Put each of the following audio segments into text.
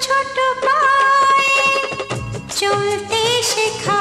ছোট পায়ে চলতে শেখা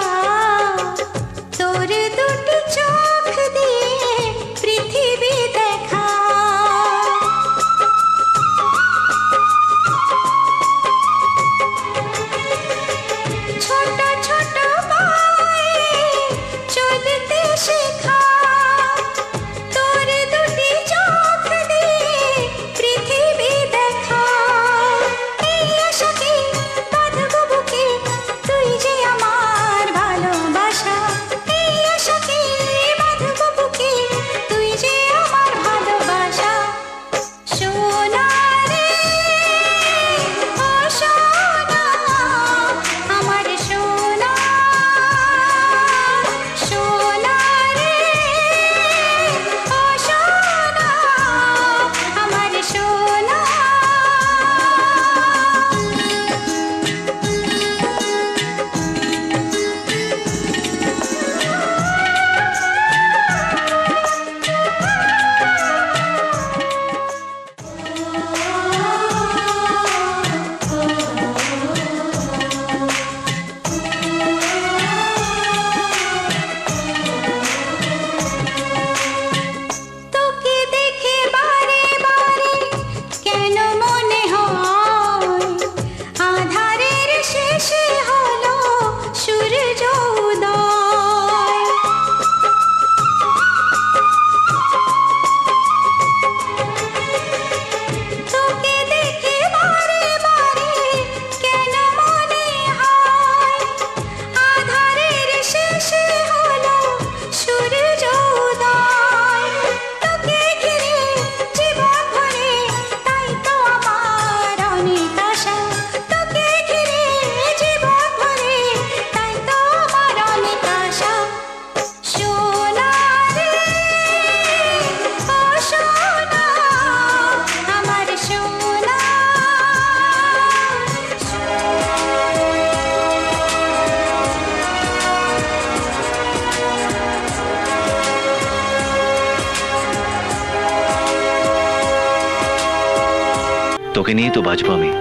তোকে নিয়ে তো বাঁচবো আমি।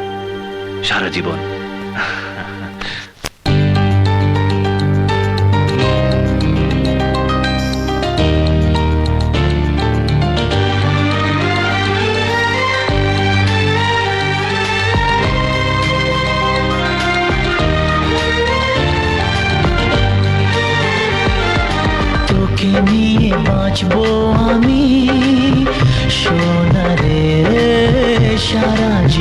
সারা জীবন। নিয়ে বাঁচবো।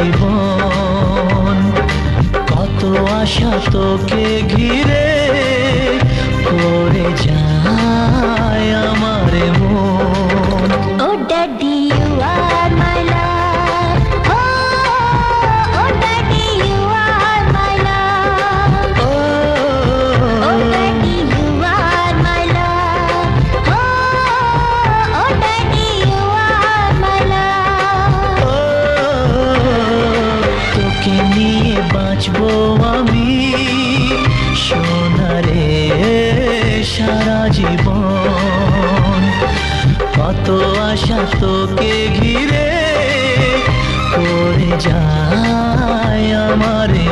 জীবন। কত আশা তোকে ঘিরে সারা জীবন। কত আশা তোকে ঘিরে করে যায় আমারে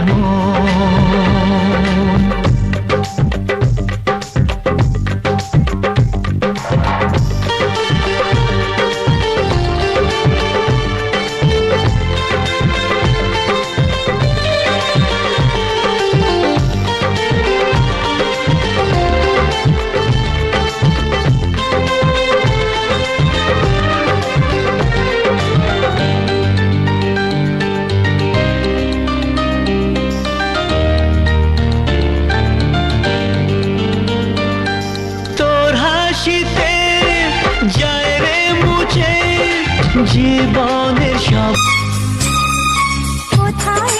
জীবনের সব কোথায়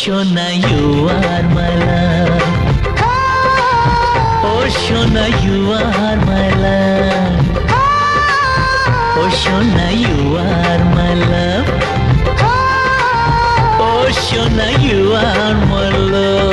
Shona, you are my love. Oh, Shona, you are my love. Oh, Shona, you are my love. Oh, Shona, you are my love.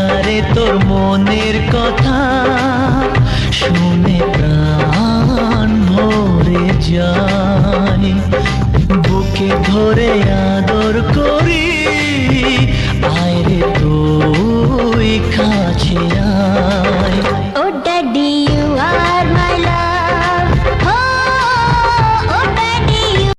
না তোর মনের কথা শুনে প্রাণ ভরে যায়। বুকে ধরে আদর করি, আয় রে তুই কাছে আয়।